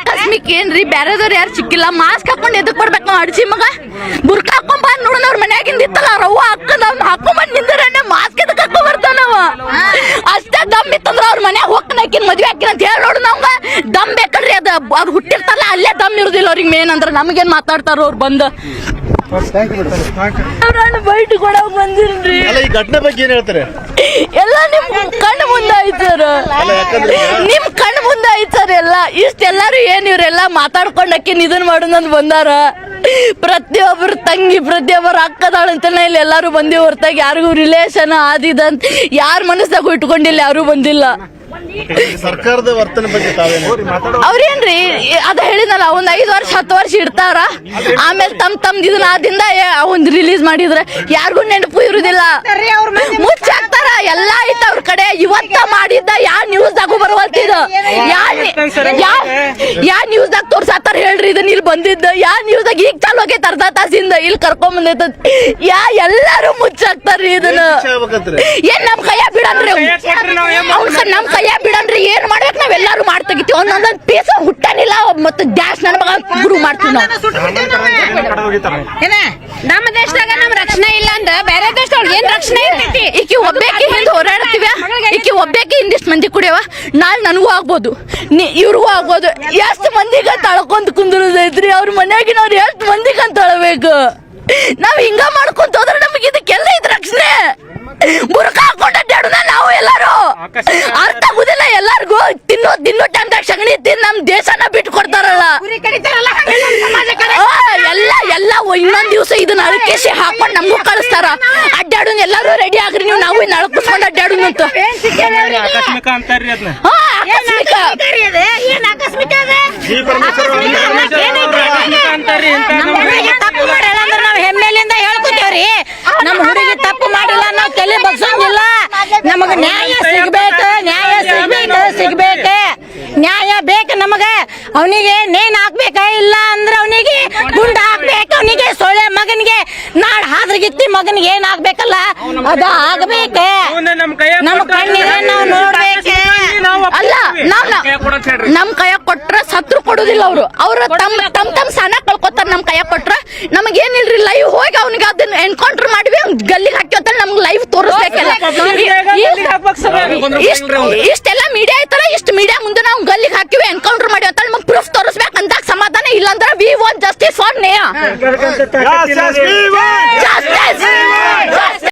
ಆಕಸ್ಮಿಕ್ ಏನ್ರಿ? ಬ್ಯಾರೆದವ್ರು ಯಾರು ಸಿಕ್ಕಿಲ್ಲ? ಮಾಸ್ಕ್ ಹಾಕೊಂಡು ಎದಕ್ ಬರ್ಬೇಕು ನಾವು ಅಡ್ಸಿ ಮಗ? ಬುರ್ಕ ಹಾಕೊಂಡ್ ಬಂದ್ ನೋಡೋಣ ಅವ್ರ ಮನ್ಯಾಗಿಂದ ಇತ್ತಲ್ಲ ರವ್ವ ಹಾಕೊಂಡ್ ಅವ್ನ ಹಾಕೊಂಡ್ ಬಂದ್ ನಿಂದ್ರೆ ಮಾಸ್ಕ್ ಎದಕ್ ಹಾಕೊಂಡ್ ನಾವು? ಅಷ್ಟೇ ದಮ್ ಇತ್ತಂದ್ರ ಅವ್ರ ಮನ್ಯಾಗ ಹೋಗ್ತಾನ ಆಕಿನ ಮದ್ವೆ ಹಾಕಿನ ಅಂತ ಹೇಳಿ ನೋಡು ನಾವ್ ದಮ್ ಬೇಕಲ್ರಿ ಅದ ಅವ್ರು ಹುಟ್ಟಿರ್ತಲ್ಲ, ಅಲ್ಲೇ ದಮ್ ಇರುದಿಲ್ಲ ಅವ್ರಿಗೆ ಮೇನ್ ಅಂದ್ರ ನಮಗೇನ್ ಮಾತಾಡ್ತಾರ ಅವ್ರು ಬಂದ. ಬೈಟ್ ಕೊಡಕ್ ಬಂದಿರ್ರಿ ಅಲ್ಲ ಈ ಘಟನೆ ಬಗ್ಗೆ ಏನ್ ಹೇಳ್ತಾರೆ? ಎಲ್ಲ ನಿಮ್ ಕಣ್ಣು ಮುಂದೆ ಆಯ್ತು ಸರ್ ನಿಮ್ ಕಣ್ಣು ಮುಂದೆ ಎಲ್ಲ ಸರ್ ಎಲ್ಲ. ಇಷ್ಟೆಲ್ಲಾರು ಏನ್ ಇವ್ರೆಲ್ಲ ಮಾತಾಡ್ಕೊಂಡಕ್ಕೆ ಇದನ್ ಮಾಡೋದಂತ ಬಂದಾರ? ಪ್ರತಿಯೊಬ್ಬರು ತಂಗಿ ಪ್ರತಿಯೊಬ್ಬರು ಅಕ್ಕದಾಳ ಅಂತ ಇಲ್ಲಿ ಎಲ್ಲಾರು ಬಂದಿ ಹೊರತಾಗಿ. ಯಾರಿಗೂ ರಿಲೇಶನ್ ಆದಿದಂತ ಯಾರ ಮನಸ್ಸಾಗೂ ಇಟ್ಕೊಂಡಿಲ್ಲ ಯಾರು ಬಂದಿಲ್ಲ. ಸರ್ಕಾರದ ವರ್ತನೆ ಬಗ್ಗೆ ಅವ್ರೇನ್ರಿ ಅದ ಹೇಳಿದ್ನಲ್ಲ ಒಂದ್ ಐದು ವರ್ಷ ಹತ್ತು ವರ್ಷ ಇಡ್ತಾರ? ಆಮೇಲೆ ತಮ್ ತಮ್ದು ಇದನ್ನ ಆದಿಂದ ಒಂದ್ ರಿಲೀಸ್ ಮಾಡಿದ್ರೆ ಯಾರಿಗೂ ನೆನಪು ಇರುದಿಲ್ಲ. ಮುಚ್ಚಾಕ್ತಾರ. ಎಲ್ಲಾ ಐತ ಅವ್ರ ಕಡೆ ಇವತ್ತ ಮಾಡಿದ್ದ ಯಾವ ನ್ಯೂಸ್ ದಾಗು ಬರುವಲ್ತಿದ ಯಾವ ಯಾ ಯಾ ನ್ಯೂಸ್ ದಾಗ ತೋರ್ಸಾತಾರ ಹೇಳ್ರಿ ಇದನ್ನ ಇಲ್ಲಿ ಬಂದಿದ್ದ? ಯಾವ ನ್ಯೂಸ್ ದಾಗ ಈಗ ಚಾಲು ಹೋಗಿ ಅರ್ಧ ತಾಸಿಂದ? ಇಲ್ಲಿ ಕರ್ಕೊಂಡ್ ಬಂದೈತ ಯಾ ಎಲ್ಲಾರು ಮುಚ್ಚಾಕ್ತಾರ್ರಿ ಇದನ್ನ? ಏನ್ ನಮ್ ಕೈಯ ಬಿಡನ್ರಿ? ಅವ್ನ್ ಸರ್ ನಮ್ ಕೈಯ ಬಿಡನ್ರಿ? ಏನ್ ಮಾಡ್ಬೇಕು ನಾವ್ ಎಲ್ಲಾರು ಮಾಡ್ ತೆಗಿತೀವಿ? ಒಂದೊಂದೊಂದ್ ಪೀಸ್ ಹುಟ್ಟನಿಲ್ಲ ಮತ್ತೆ ಡ್ಯಾಶ್ ನನ್ ಮಗ ಗುರು ಮಾಡ್ತೀವಿ ನಾವು. ಏನ? ನಮ್ಮ ದೇಶದಾಗ ನಮ್ ರಕ್ಷಣೆ ಇಲ್ಲ ಅಂದ್ರ ಬೇರೆ ದೇಶದೊಳಗೆ ಏನ್ ರಕ್ಷಣೆ ಇರ್ತೈತಿ? ಈಕಿ ಒಬ್ಬೇಕಿ? ಈಕಿ ಒಬ್ಬೇಕಿ ಇಂದಿಷ್ಟು ಮಂದಿ ಕುಡಿಯವ? ನಾಳೆ ನನಗೂ ಆಗ್ಬೋದು. ನೀ ಇವ್ರಿಗೂ ಆಗ್ಬೋದು. ಎಷ್ಟು ಮಂದಿಗ ತಳ್ಕೊಂತ ಕುಂದಿರೋದೈತ್ರಿ ಅವ್ರ ಮನ್ಯಾಗಿನವ್ರು ಎಷ್ಟು ಅಂತ ತಳಬೇಕು ನಾವು ಹಿಂಗ ಮಾಡ್ಕೊಂತ ಹೋದ್ರೆ ನಮಗೆ ಇದಕ್ಕೆಲ್ಲ ಇದ್ ರಕ್ಷಣೆ. ಬುರ್ಕ ಹಾಕೊಂಡ ನಾವು ಎಲ್ಲಾರು. ಅರ್ಥ ಆಗುದಿಲ್ಲ ಎಲ್ಲಾರ್ಗು. ತಿನ್ನೋ ತಿನ್ನೋ ಟೈಮ್ದಾಗ ಸಗಣಿ ತಿನ್ ನಮ್ ದೇಶನ ಬಿಟ್ಟು ಕೊಡ್ತಾರಲ್ಲ. ಇನ್ನೊಂದ್ ದಿವಸ ಇದನ್ನ ಅಳಕೇಶಿ ಹಾಕೊಂಡ್ ನಮಗೂ ಕಳಿಸ್ತಾರ. ಅಡ್ಡಾಡು ಎಲ್ಲಾರು ರೆಡಿ ಆಗ್ರಿ ನೀವು ನಾವು ಇನ್ನ ಅಳಕಿಸ್ಕೊಂಡ್ ಅಡ್ಡಾಡು ಅಂತ. ಆಕಸ್ಮಿಕ ಅಂತಾರ್ರಿ ಅದನ್ನ ಹಾ ಆಕಸ್ಮಿಕ. ಏನ್ ಆಕಸ್ಮಿಕ ಅದ? ಅಂತಾರ್ರಿ ಇಂತ ಅವನಿಗೆ ನೇನ್ ಹಾಕ್ಬೇಕ ಇಲ್ಲ ಅಂದ್ರೆ ಅವನಿಗೆ ಗುಂಡ ಹಾಕ್ಬೇಕು ಅವನಿಗೆ ಸೊಳ್ಳೆ ಮಗನಿಗೆ ನಾಡ್ ಹಾದ್ರಗಿತ್ತಿ ಮಗನಿಗೆ ಏನ್ ಹಾಕ್ಬೇಕಲ್ಲ ಅದು ಆಗ್ಬೇಕ ನಮ್ ನಮ್ಮ ಕಣ್ಣಿಗೆ ನಾವು ನೋಡ್ಬೇಕು ಅಲ್ಲ ನಾವ್ ಹೇಳ್ರಿ. ನಮ್ ಕೈಯ ಕೊಟ್ರ ಸತ್ರು ಕೊಡುದಿಲ್ಲ ಅವ್ರು ಅವ್ರ ತಮ್ ತಮ್ ತಮ್ ಸನ ಕಳ್ಕೊತಾರ ನಮ್ ಕೈಯಾಗ ಕೊಟ್ರ ನಮಗ್ ಲೈವ್ ಹೋಗಿ ಅವ್ನಿಗೆ ಅದನ್ನ ಎನ್ಕೌಂಟರ್ ಮಾಡಿವಿ ಅವ್ನ್ ಗಲ್ಲಿಗೆ ಹಾಕ್ಯೋತಾರ ನಮ್ಗೆ ಲೈವ್ ತೋರಿಸ್ಬೇಕಲ್ಲ ಇಷ್ಟೆಲ್ಲ ಮೀಡಿಯಾ ಐತಲ್ಲ for Nea. Justice! Justice! Justice!